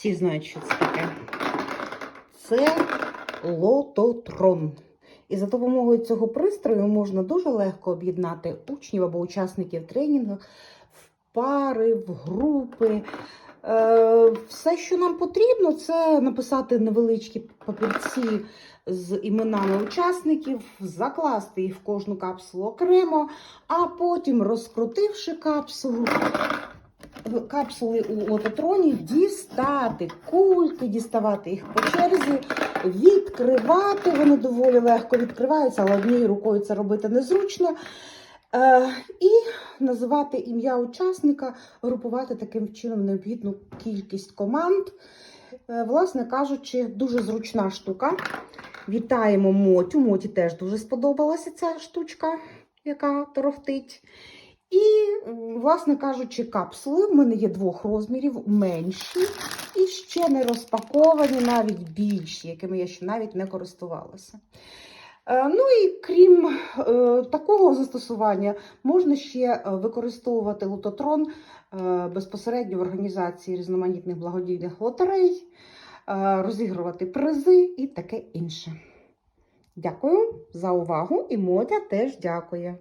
Всі знають, що це таке. Це лототрон. І за допомогою цього пристрою можна дуже легко об'єднати учнів або учасників тренінгу в пари, в групи. Е, Все, що нам потрібно, це написати невеличкі папірці з іменами учасників, закласти їх в кожну капсулу окремо, а потім, розкрутивши капсулу, капсули у лототроні, дістати кульки, діставати їх по черзі, відкривати. Вони доволі легко відкриваються, але однією рукою це робити незручно. Е, і називати ім'я учасника, групувати таким чином необхідну кількість команд. Е, власне кажучи, дуже зручна штука. Вітаємо Мотю. Моті теж дуже сподобалася ця штучка, яка торохтить. І, власне кажучи, капсули в мене є двох розмірів, менші і ще не розпаковані, навіть більші, якими я ще навіть не користувалася. Е, Ну і крім е, такого застосування, можна ще е, використовувати лототрон безпосередньо в організації різноманітних благодійних лотерей, розігрувати призи і таке інше. Дякую за увагу, і Мотя теж дякує.